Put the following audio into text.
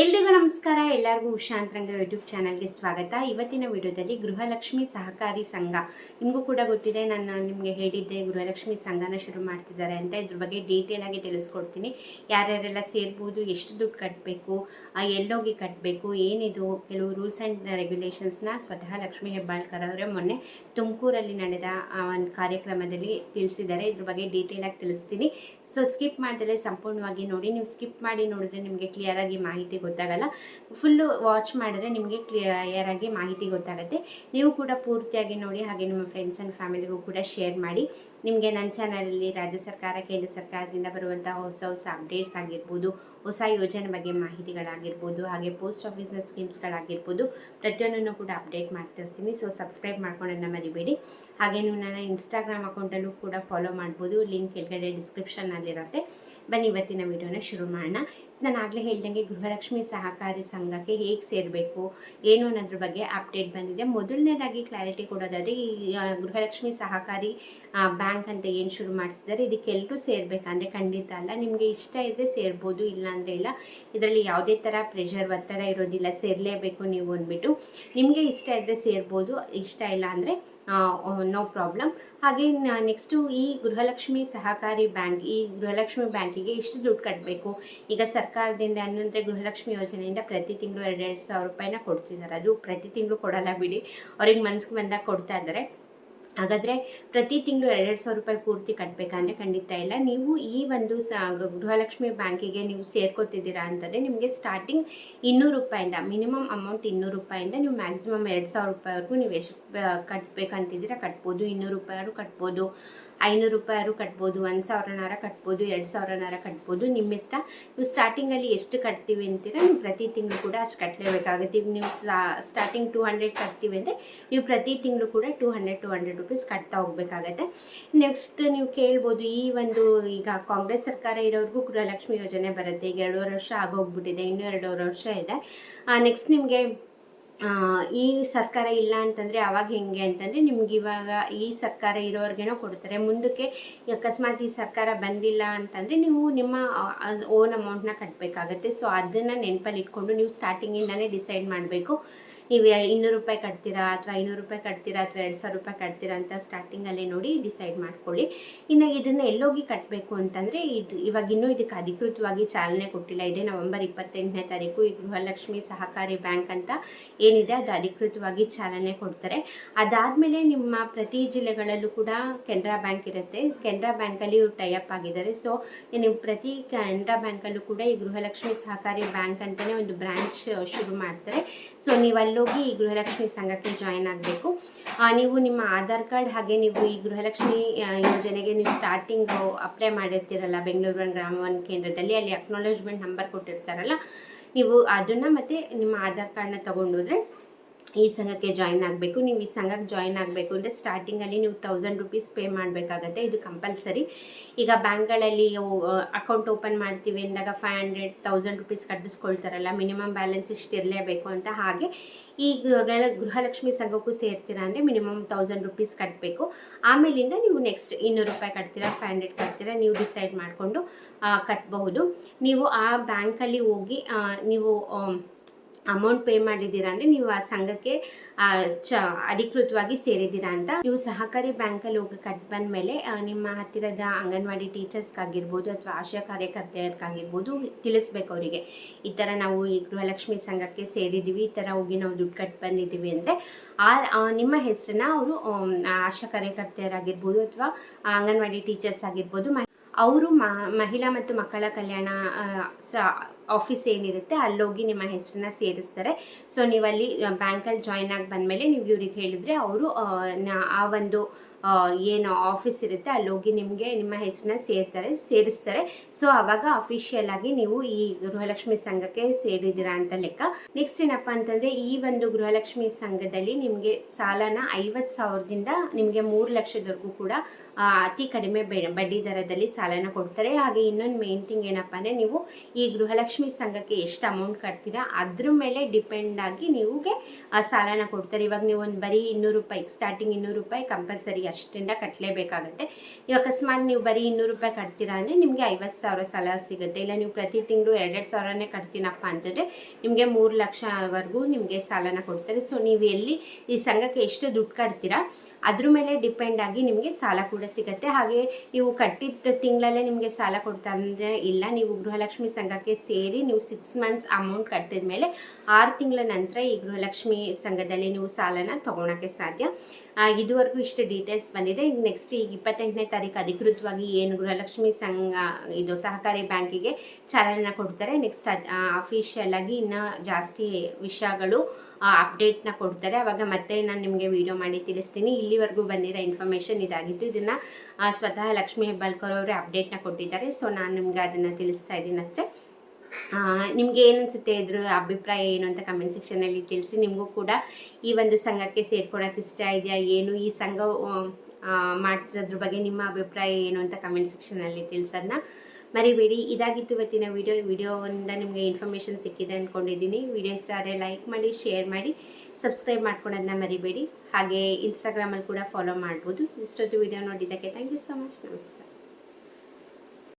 ಎಲ್ರಿಗೂ ನಮಸ್ಕಾರ. ಎಲ್ಲರಿಗೂ ಉಷಾಂತರಂಗ ಯೂಟ್ಯೂಬ್ ಚಾನಲ್ಗೆ ಸ್ವಾಗತ. ಇವತ್ತಿನ ವಿಡಿಯೋದಲ್ಲಿ ಗೃಹಲಕ್ಷ್ಮಿ ಸಹಕಾರಿ ಸಂಘ. ನಿಮಗೂ ಕೂಡ ಗೊತ್ತಿದೆ, ನಾನು ನಿಮಗೆ ಹೇಳಿದ್ದೆ ಗೃಹಲಕ್ಷ್ಮಿ ಸಂಘನ ಶುರು ಮಾಡ್ತಿದ್ದಾರೆ ಅಂತ. ಇದ್ರ ಬಗ್ಗೆ ಡೀಟೇಲ್ ಆಗಿ ತಿಳಿಸ್ಕೊಡ್ತೀನಿ. ಯಾರ್ಯಾರೆಲ್ಲ ಸೇರ್ಬೋದು, ಎಷ್ಟು ದುಡ್ಡು ಕಟ್ಟಬೇಕು ಎಲ್ಲೋಗಿ ಕಟ್ಟಬೇಕು ಏನಿದು, ಕೆಲವು ರೂಲ್ಸ್ ಆ್ಯಂಡ್ ರೆಗ್ಯುಲೇಷನ್ಸ್ನ ಸ್ವತಃ ಲಕ್ಷ್ಮಿ ಹೆಬ್ಬಾಳ್ಕರ್ ಅವರೇ ಮೊನ್ನೆ ತುಮಕೂರಲ್ಲಿ ನಡೆದ ಒಂದು ಕಾರ್ಯಕ್ರಮದಲ್ಲಿ ತಿಳಿಸಿದ್ದಾರೆ. ಇದ್ರ ಬಗ್ಗೆ ಡೀಟೇಲ್ ಆಗಿ ತಿಳಿಸ್ತೀನಿ. ಸೊ ಸ್ಕಿಪ್ ಮಾಡಿದ್ರೆ ಸಂಪೂರ್ಣವಾಗಿ ನೋಡಿ. ನೀವು ಸ್ಕಿಪ್ ಮಾಡಿ ನೋಡಿದ್ರೆ ನಿಮಗೆ ಕ್ಲಿಯರ್ ಆಗಿ ಮಾಹಿತಿ ಗೊತ್ತಾಗಲ್ಲ. ಫುಲ್ಲು ವಾಚ್ ಮಾಡಿದ್ರೆ ನಿಮಗೆ ಕ್ಲಿಯರ್ ಆಗಿ ಮಾಹಿತಿ ಗೊತ್ತಾಗುತ್ತೆ. ನೀವು ಕೂಡ ಪೂರ್ತಿಯಾಗಿ ನೋಡಿ ಹಾಗೆ ನಿಮ್ಮ ಫ್ರೆಂಡ್ಸ್ ಆ್ಯಂಡ್ ಫ್ಯಾಮಿಲಿಗೂ ಕೂಡ ಶೇರ್ ಮಾಡಿ. ನಿಮಗೆ ನನ್ನ ಚಾನಲಲ್ಲಿ ರಾಜ್ಯ ಸರ್ಕಾರ, ಕೇಂದ್ರ ಸರ್ಕಾರದಿಂದ ಬರುವಂಥ ಹೊಸ ಹೊಸ ಅಪ್ಡೇಟ್ಸ್ ಆಗಿರ್ಬೋದು, ಹೊಸ ಯೋಜನೆ ಬಗ್ಗೆ ಮಾಹಿತಿಗಳಾಗಿರ್ಬೋದು, ಹಾಗೆ ಪೋಸ್ಟ್ ಆಫೀಸ್ನ ಸ್ಕೀಮ್ಸ್ಗಳಾಗಿರ್ಬೋದು ಪ್ರತಿಯೊಂದನ್ನು ಕೂಡ ಅಪ್ಡೇಟ್ ಮಾಡ್ತಿರ್ತೀನಿ. ಸೊ ಸಬ್ಸ್ಕ್ರೈಬ್ ಮಾಡ್ಕೊಳ್ಳೋಣ ಮರಿಬೇಡಿ. ಹಾಗೆ ನೀವು ನನ್ನ ಇನ್ಸ್ಟಾಗ್ರಾಮ್ ಅಕೌಂಟಲ್ಲೂ ಕೂಡ ಫಾಲೋ ಮಾಡ್ಬೋದು. ಲಿಂಕ್ ಕೆಳಗಡೆ ಡಿಸ್ಕ್ರಿಪ್ಷನ್ನಲ್ಲಿರುತ್ತೆ ಬನ್ನಿ, ಇವತ್ತಿನ ವಿಡಿಯೋನ ಶುರು ಮಾಡೋಣ. ನಾನು ಆಗಲೇ ಹೇಳ್ದಂಗೆ ಗೃಹಲಕ್ಷ್ಮಿ ಸಹಕಾರಿ ಸಂಘಕ್ಕೆ ಹೇಗೆ ಸೇರಬೇಕು, ಏನು ಅನ್ನೋದ್ರ ಬಗ್ಗೆ ಅಪ್ಡೇಟ್ ಬಂದಿದೆ. ಮೊದಲನೇದಾಗಿ ಕ್ಲಾರಿಟಿ ಕೊಡೋದಾದರೆ ಈ ಗೃಹಲಕ್ಷ್ಮಿ ಸಹಕಾರಿ ಬ್ಯಾಂಕ್ ಅಂತ ಏನು ಶುರು ಮಾಡಿಸಿದ್ದಾರೆ ಇದಕ್ಕೆ ಎಲ್ಲರೂ ಸೇರಬೇಕಂದ್ರೆ ಖಂಡಿತ ಅಲ್ಲ. ನಿಮಗೆ ಇಷ್ಟ ಇದ್ದರೆ ಸೇರ್ಬೋದು ಇಲ್ಲ ಅಂದರೆ ಇಲ್ಲ. ಇದರಲ್ಲಿ ಯಾವುದೇ ಥರ ಪ್ರೆಷರ್ ಒತ್ತಡ ಇರೋದಿಲ್ಲ, ಸೇರಲೇಬೇಕು ನೀವು ಅಂದ್ಬಿಟ್ಟು. ನಿಮಗೆ ಇಷ್ಟ ಇದ್ದರೆ ಸೇರ್ಬೋದು, ಇಷ್ಟ ಇಲ್ಲ ಅಂದರೆ ನೋ ಪ್ರಾಬ್ಲಮ್ ಹಾಗೆ ನೆಕ್ಸ್ಟು ಈ ಗೃಹಲಕ್ಷ್ಮಿ ಸಹಕಾರಿ ಬ್ಯಾಂಕ್, ಈ ಗೃಹಲಕ್ಷ್ಮಿ ಬ್ಯಾಂಕಿಗೆ ಇಷ್ಟು ದುಡ್ಡು ಕಟ್ಟಬೇಕು ಈಗ ಸರ್ಕಾರದಿಂದ ಅಂದರೆ ಗೃಹಲಕ್ಷ್ಮಿ ಯೋಜನೆಯಿಂದ ಪ್ರತಿ ತಿಂಗಳು ಎರಡೆರಡು ಸಾವಿರ ರೂಪಾಯಿನ ಕೊಡ್ತಿದ್ದಾರೆ. ಅದು ಪ್ರತಿ ತಿಂಗಳು ಕೊಡಲ್ಲ ಬಿಡಿ. ಅವ್ರಿಗೆ ಮನ್ಸಿಗೆ ಬಂದಾಗ ಕೊಡ್ತಾ ಇದ್ದಾರೆ. ಹಾಗಾದರೆ ಪ್ರತಿ ತಿಂಗಳು ಎರಡೆರಡು ಸಾವಿರ ರೂಪಾಯಿ ಪೂರ್ತಿ ಕಟ್ಟಬೇಕಂದ್ರೆ ಖಂಡಿತ ಇಲ್ಲ. ನೀವು ಈ ಒಂದು ಸ ಗೃಹಲಕ್ಷ್ಮಿ ಬ್ಯಾಂಕಿಗೆ ನೀವು ಸೇರ್ಕೋತಿದ್ದೀರಾ ಅಂತಂದರೆ ನಿಮಗೆ ಸ್ಟಾರ್ಟಿಂಗ್ ಇನ್ನೂರು ರೂಪಾಯಿಂದ ಮಿನಿಮಮ್ ಅಮೌಂಟ್ ಇನ್ನೂರು ರೂಪಾಯಿಂದ ನೀವು ಮ್ಯಾಕ್ಸಿಮಮ್ ಎರಡು ಸಾವಿರ ರೂಪಾಯಿವರೆಗೂ ನೀವು ಎಷ್ಟು ಕಟ್ಟಬೇಕಂತಿದ್ದೀರಾ ಕಟ್ಬೋದು. ಇನ್ನೂರು ರೂಪಾಯಿವರೆಗೂ ಕಟ್ಬೋದು. ಐನೂರು ರೂಪಾಯಾರು ಕಟ್ಬೋದು, ಒಂದು ಸಾವಿರನಾರ ಕಟ್ಬೋದು, ಎರಡು ಸಾವಿರನಾರ ಕಟ್ಬೋದು. ನಿಮ್ಮ ಇಷ್ಟ. ನೀವು ಸ್ಟಾರ್ಟಿಂಗಲ್ಲಿ ಎಷ್ಟು ಕಟ್ತೀವಿ ಅಂತೀರ, ನೀವು ಪ್ರತಿ ತಿಂಗಳು ಕೂಡ ಅಷ್ಟು ಕಟ್ಟಲೇಬೇಕಾಗುತ್ತೆ ಈಗ ನೀವು ಸ್ಟಾರ್ಟಿಂಗ್ ಟೂ ಹಂಡ್ರೆಡ್ ಕಟ್ತೀವಿ ಅಂದರೆ ನೀವು ಪ್ರತಿ ತಿಂಗಳು ಕೂಡ two hundred two hundred rupees ಕಟ್ತಾ ಹೋಗಬೇಕಾಗತ್ತೆ. ನೆಕ್ಸ್ಟ್ ನೀವು ಕೇಳ್ಬೋದು, ಈ ಒಂದು ಈಗ ಕಾಂಗ್ರೆಸ್ ಸರ್ಕಾರ ಇರೋರಿಗೂ ಗೃಹಲಕ್ಷ್ಮಿ ಯೋಜನೆ ಬರುತ್ತೆ. ಈಗ ಎರಡೂವರೆ ವರ್ಷ ಆಗೋಗ್ಬಿಟ್ಟಿದೆ, ಇನ್ನೂ ಎರಡೂವರೆ ವರ್ಷ ಇದೆ. ನೆಕ್ಸ್ಟ್ ನಿಮಗೆ ಈ ಸರ್ಕಾರ ಇಲ್ಲ ಅಂತಂದರೆ ಅವಾಗ ಹೆಂಗೆ ಅಂತಂದರೆ ನಿಮ್ಗೆ ಇವಾಗ ಈ ಸರ್ಕಾರ ಇರೋರ್ಗೇನೋ ಕೊಡ್ತಾರೆ. ಮುಂದಕ್ಕೆ ಅಕಸ್ಮಾತ್ ಈ ಸರ್ಕಾರ ಬಂದಿಲ್ಲ ಅಂತಂದರೆ ನೀವು ನಿಮ್ಮ ಓನ್ ಅಮೌಂಟ್ನ ಕಟ್ಟಬೇಕಾಗತ್ತೆ ಸೊ ಅದನ್ನು ನೆನಪಲ್ಲಿ ಇಟ್ಕೊಂಡು ನೀವು ಸ್ಟಾರ್ಟಿಂಗಿಂದನೇ ಡಿಸೈಡ್ ಮಾಡಬೇಕು. ನೀವು ಇನ್ನೂರು ರೂಪಾಯಿ ಕಟ್ತೀರಾ ಅಥವಾ ಐನೂರು ರೂಪಾಯಿ ಕಟ್ತೀರಾ ಅಥವಾ ಎರಡು ಸಾವಿರ ರೂಪಾಯಿ ಕಟ್ತೀರಾ ಅಂತ ಸ್ಟಾರ್ಟಿಂಗಲ್ಲೇ ನೋಡಿ ಡಿಸೈಡ್ ಮಾಡ್ಕೊಳ್ಳಿ. ಇನ್ನು ಇದನ್ನು ಎಲ್ಲೋಗಿ ಕಟ್ಟಬೇಕು ಅಂತಂದರೆ ಇದು ಇವಾಗ ಇನ್ನೂ ಇದಕ್ಕೆ ಅಧಿಕೃತವಾಗಿ ಚಾಲನೆ ಕೊಟ್ಟಿಲ್ಲ. ಇದೆ ನವೆಂಬರ್ ಇಪ್ಪತ್ತೆಂಟನೇ ತಾರೀಕು ಈ ಗೃಹಲಕ್ಷ್ಮಿ ಸಹಕಾರಿ ಬ್ಯಾಂಕ್ ಅಂತ ಏನಿದೆ ಅದು ಅಧಿಕೃತವಾಗಿ ಚಾಲನೆ ಕೊಡ್ತಾರೆ. ಅದಾದಮೇಲೆ ನಿಮ್ಮ ಪ್ರತಿ ಜಿಲ್ಲೆಗಳಲ್ಲೂ ಕೂಡ ಕೆನರಾ ಬ್ಯಾಂಕ್ ಇರುತ್ತೆ. ಕೆನರಾ ಬ್ಯಾಂಕಲ್ಲಿ ಇವರು ಟೈಅಪ್ ಆಗಿದ್ದಾರೆ. ಸೊ ನೀವು ಪ್ರತಿ ಕೆನರಾ ಬ್ಯಾಂಕಲ್ಲೂ ಕೂಡ ಈ ಗೃಹಲಕ್ಷ್ಮಿ ಸಹಕಾರಿ ಬ್ಯಾಂಕ್ ಅಂತಲೇ ಒಂದು ಬ್ರಾಂಚ್ ಶುರು ಮಾಡ್ತಾರೆ. ಸೊ ನೀವು ಅಲ್ಲೋಗಿ ಈ ಗೃಹಲಕ್ಷ್ಮಿ ಸಂಘಕ್ಕೆ ಜಾಯಿನ್ ಆಗಬೇಕು. ನೀವು ನಿಮ್ಮ ಆಧಾರ್ ಕಾರ್ಡ್ ಹಾಗೆ ನೀವು ಈ ಗೃಹಲಕ್ಷ್ಮಿ ಯೋಜನೆಗೆ ನೀವು ಸ್ಟಾರ್ಟಿಂಗ್ ಅಪ್ಲೈ ಮಾಡಿರ್ತೀರಲ್ಲ ಬೆಂಗಳೂರು ಗ್ರಾಮ ಕೇಂದ್ರದಲ್ಲಿ, ಅಲ್ಲಿ ಅಕ್ನಾಲೇಜ್ಮೆಂಟ್ ನಂಬರ್ ಕೊಟ್ಟಿರ್ತಾರಲ್ಲ, ನೀವು ಅದನ್ನು ಮತ್ತು ನಿಮ್ಮ ಆಧಾರ್ ಕಾರ್ಡನ್ನ ತೊಗೊಂಡೋದ್ರೆ ಈ ಸಂಘಕ್ಕೆ ಜಾಯಿನ್ ಆಗಬೇಕು. ನೀವು ಈ ಸಂಘಕ್ಕೆ ಜಾಯಿನ್ ಆಗಬೇಕು ಅಂದರೆ ಸ್ಟಾರ್ಟಿಂಗಲ್ಲಿ ನೀವು ತೌಸಂಡ್ ರುಪೀಸ್ ಪೇ ಮಾಡಬೇಕಾಗತ್ತೆ. ಇದು ಕಂಪಲ್ಸರಿ ಈಗ ಬ್ಯಾಂಕ್ಗಳಲ್ಲಿ ಅಕೌಂಟ್ ಓಪನ್ ಮಾಡ್ತೀವಿ ಅಂದಾಗ ಫೈವ್ ಹಂಡ್ರೆಡ್ ತೌಸಂಡ್ ರುಪೀಸ್ ಕಟ್ಟಿಸ್ಕೊಳ್ತಾರಲ್ಲ. ಮಿನಿಮಮ್ ಬ್ಯಾಲೆನ್ಸ್ ಇಷ್ಟು ಇರಲೇಬೇಕು ಅಂತ ಹಾಗೆ. ಈ ಗೃಹ ಗೃಹಲಕ್ಷ್ಮಿ ಸಂಘಕ್ಕೂ ಸೇರ್ತೀರಾ ಅಂದರೆ ಮಿನಿಮಮ್ ತೌಸಂಡ್ ರುಪೀಸ್ ಕಟ್ಟಬೇಕು ಆಮೇಲಿಂದ ನೀವು ನೆಕ್ಸ್ಟ್ ಇನ್ನೂರು ರೂಪಾಯಿ ಕಟ್ತೀರಾ ಫೈವ್ ಹಂಡ್ರೆಡ್ ಕಟ್ತೀರಾ, ನೀವು ಡಿಸೈಡ್ ಮಾಡಿಕೊಂಡು ಕಟ್ಟಬಹುದು ನೀವು ಆ ಬ್ಯಾಂಕಲ್ಲಿ ಹೋಗಿ ನೀವು ಅಮೌಂಟ್ ಪೇ ಮಾಡಿದ್ದೀರಾ ಅಂದರೆ ನೀವು ಆ ಸಂಘಕ್ಕೆ ಚ, ಅಧಿಕೃತವಾಗಿ ಸೇರಿದ್ದೀರಾ ಅಂತ. ನೀವು ಸಹಕಾರಿ ಬ್ಯಾಂಕಲ್ಲಿ ಹೋಗಿ ಕಟ್ ಬಂದಮೇಲೆ ನಿಮ್ಮ ಹತ್ತಿರದ ಅಂಗನವಾಡಿ ಟೀಚರ್ಸ್ಗಾಗಿರ್ಬೋದು ಅಥವಾ ಆಶಾ ಕಾರ್ಯಕರ್ತೆಯರ್ಗಾಗಿರ್ಬೋದು ತಿಳಿಸ್ಬೇಕು ಅವರಿಗೆ. ಈ ಥರ ನಾವು ಈ ಗೃಹಲಕ್ಷ್ಮಿ ಸಂಘಕ್ಕೆ ಸೇರಿದ್ದೀವಿ, ಈ ಥರ ಹೋಗಿ ನಾವು ದುಡ್ಡು ಕಟ್ ಬಂದಿದ್ದೀವಿ ಅಂದರೆ, ಆ ನಿಮ್ಮ ಹೆಸರನ್ನ ಅವರು ಆಶಾ ಕಾರ್ಯಕರ್ತೆಯರಾಗಿರ್ಬೋದು ಅಥವಾ ಅಂಗನವಾಡಿ ಟೀಚರ್ಸ್ ಆಗಿರ್ಬೋದು ಅವರು ಮಹಿಳಾ ಮತ್ತು ಮಕ್ಕಳ ಕಲ್ಯಾಣ ಆಫೀಸ್ ಏನಿರುತ್ತೆ, ಅಲ್ಲೋಗಿ ನಿಮ್ಮ ಹೆಸರನ್ನ ಸೇರಿಸ್ತಾರೆ. ಸೊ ನೀವು ಅಲ್ಲಿ ಬ್ಯಾಂಕಲ್ಲಿ ಜಾಯ್ನ್ ಆಗಿ ಬಂದಮೇಲೆ ನೀವು ಇವ್ರಿಗೆ ಹೇಳಿದ್ರೆ ಅವರು, ಆ ಒಂದು ಏನು ಆಫೀಸ್ ಇರುತ್ತೆ, ಅಲ್ಲೋಗಿ ನಿಮಗೆ ನಿಮ್ಮ ಹೆಸರನ್ನ ಸೇರ್ತಾರೆ, ಸೇರಿಸ್ತಾರೆ. ಸೊ ಆವಾಗ ಅಫಿಷಿಯಲ್ ಆಗಿ ನೀವು ಈ ಗೃಹಲಕ್ಷ್ಮಿ ಸಂಘಕ್ಕೆ ಸೇರಿದ್ದೀರಾ ಅಂತ ಲೆಕ್ಕ. ನೆಕ್ಸ್ಟ್ ಏನಪ್ಪ ಅಂತಂದರೆ, ಈ ಒಂದು ಗೃಹಲಕ್ಷ್ಮಿ ಸಂಘದಲ್ಲಿ ನಿಮಗೆ ಸಾಲನ ಐವತ್ತು ಸಾವಿರದಿಂದ ನಿಮಗೆ ಮೂರು ಲಕ್ಷದವರೆಗೂ ಕೂಡ ಅತಿ ಕಡಿಮೆ ಬಡ್ಡಿ ದರದಲ್ಲಿ ಸಾಲನ ಕೊಡ್ತಾರೆ. ಹಾಗೆ ಇನ್ನೊಂದು ಮೇನ್ ಥಿಂಗ್ ಏನಪ್ಪ ಅಂದರೆ, ನೀವು ಈ ಗೃಹಲಕ್ಷ್ಮಿ ಸಂಘಕ್ಕೆ ಎಷ್ಟು ಅಮೌಂಟ್ ಕಟ್ತೀರಾ? ಅದ್ರ ಮೇಲೆ ಡಿಪೆಂಡ್ ಆಗಿ ನೀವುಗೆ ಆ, ಸಾಲನ ಕೊಡ್ತಾರೆ. ಇವಾಗ ನೀವು ಒಂದು ಬರೀ ಇನ್ನೂರು ರೂಪಾಯಿ ಸ್ಟಾರ್ಟಿಂಗ್ ಇನ್ನೂರು ರೂಪಾಯಿ ಕಂಪಲ್ಸರಿ ಅಷ್ಟರಿಂದ ಕಟ್ಟಲೇಬೇಕಾಗುತ್ತೆ ಇವಾಗ ಅಕಸ್ಮಾತ್ ನೀವು ಬರೀ ಇನ್ನೂರು ರೂಪಾಯಿ ಕಟ್ತೀರಾ ಅಂದರೆ ನಿಮಗೆ ಐವತ್ತು ಸಾವಿರ ಸಾಲ ಸಿಗುತ್ತೆ. ಇಲ್ಲ ನೀವು ಪ್ರತಿ ತಿಂಗಳು ಎರಡೆರಡು ಸಾವಿರನೇ ಕಟ್ತೀನಪ್ಪ ಅಂತಂದರೆ ನಿಮಗೆ ಮೂರು ಲಕ್ಷವರೆಗೂ ನಿಮಗೆ ಸಾಲನ ಕೊಡ್ತಾರೆ. ಸೊ ನೀವು ಎಲ್ಲಿ ಈ ಸಂಘಕ್ಕೆ ಎಷ್ಟು ದುಡ್ಡು ಕಟ್ತೀರಾ, ಅದ್ರ ಮೇಲೆ ಡಿಪೆಂಡ್ ಆಗಿ ನಿಮಗೆ ಸಾಲ ಕೂಡ ಸಿಗುತ್ತೆ. ಹಾಗೆ ನೀವು ಕಟ್ಟಿದ ತಿಂಗಳಲ್ಲೇ ನಿಮಗೆ ಸಾಲ ಕೊಡ್ತಾ ಅಂದರೆ ಇಲ್ಲ, ನೀವು ಗೃಹಲಕ್ಷ್ಮಿ ಸಂಘಕ್ಕೆ ಸೇರಿ ನೀವು ಸಿಕ್ಸ್ ಮಂತ್ಸ್ ಅಮೌಂಟ್ ಕಟ್ಟಿದ ಮೇಲೆ ಆರು ತಿಂಗಳ ನಂತರ ಈ ಗೃಹಲಕ್ಷ್ಮಿ ಸಂಘದಲ್ಲಿ ನೀವು ಸಾಲನ ತೊಗೊಳಕ್ಕೆ ಸಾಧ್ಯ. ಇದುವರೆಗೂ ಇಷ್ಟು ಡೀಟೇಲ್ಸ್ ಬಂದಿದೆ. ಈಗ ನೆಕ್ಸ್ಟ್ ಈಗ ಇಪ್ಪತ್ತೆಂಟನೇ ತಾರೀಕು ಅಧಿಕೃತವಾಗಿ ಏನು ಗೃಹಲಕ್ಷ್ಮಿ ಸಂಘ, ಇದು ಸಹಕಾರಿ ಬ್ಯಾಂಕಿಗೆ ಚಾಲನೆ ಕೊಡ್ತಾರೆ. ನೆಕ್ಸ್ಟ್ ಅಫಿಷಿಯಲ್ ಆಗಿ ಇನ್ನೂ ಜಾಸ್ತಿ ವಿಷಯಗಳು ಅಪ್ಡೇಟ್ನ ಕೊಡ್ತಾರೆ. ಅವಾಗ ಮತ್ತೆ ನಾನು ನಿಮಗೆ ವಿಡಿಯೋ ಮಾಡಿ ತಿಳಿಸ್ತೀನಿ. ಇಲ್ಲಿವರೆಗೂ ಬಂದಿರೋ ಇನ್ಫಾರ್ಮೇಷನ್ ಇದಾಗಿತ್ತು. ಇದನ್ನು ಸ್ವತಃ ಲಕ್ಷ್ಮೀ ಹೆಬ್ಬಾಳ್ಕರ್ ಅವರೇ ಅಪ್ಡೇಟ್ನ ಕೊಟ್ಟಿದ್ದಾರೆ. ಸೊ ನಾನು ನಿಮ್ಗೆ ಅದನ್ನು ತಿಳಿಸ್ತಾ ಇದ್ದೀನಿ ಅಷ್ಟೇ. ನಿಮಗೆ ಅನಿಸುತ್ತೆ ಇದ್ರ ಅಭಿಪ್ರಾಯ ಏನು ಅಂತ ಕಮೆಂಟ್ ಸೆಕ್ಷನಲ್ಲಿ ತಿಳಿಸಿ. ನಿಮಗೂ ಕೂಡ ಈ ಒಂದು ಸಂಘಕ್ಕೆ ಸೇರ್ಕೊಳಕ್ಕೆ ಇಷ್ಟ ಇದೆಯಾ, ಏನು? ಈ ಸಂಘ ಮಾಡ್ತಿರೋದ್ರ ಬಗ್ಗೆ ನಿಮ್ಮ ಅಭಿಪ್ರಾಯ ಏನು ಅಂತ ಕಮೆಂಟ್ ಸೆಕ್ಷನಲ್ಲಿ ತಿಳಿಸೋದನ್ನ ಮರಿಬೇಡಿ. ಇದಾಗಿತ್ತು ಇವತ್ತಿನ ವಿಡಿಯೋ ವಿಡಿಯೋಯಿಂದ ನಿಮಗೆ ಇನ್ಫಾರ್ಮೇಷನ್ ಸಿಕ್ಕಿದೆ ಅಂದ್ಕೊಂಡಿದ್ದೀನಿ ವಿಡಿಯೋ ಇಷ್ಟ ಆದರೆ ಲೈಕ್ ಮಾಡಿ ಶೇರ್ ಮಾಡಿ ಸಬ್ಸ್ಕ್ರೈಬ್ ಮಾಡ್ಕೊಳೋದನ್ನ ಮರಿಬೇಡಿ. ಹಾಗೆ ಇನ್ಸ್ಟಾಗ್ರಾಮಲ್ಲಿ ಕೂಡ ಫಾಲೋ ಮಾಡ್ಬೋದು. ಇಷ್ಟೊತ್ತು ವಿಡಿಯೋ ನೋಡಿದ್ದಕ್ಕೆ ಥ್ಯಾಂಕ್ ಯು ಸೊ ಮಚ್ ನಮಸ್ಕಾರ.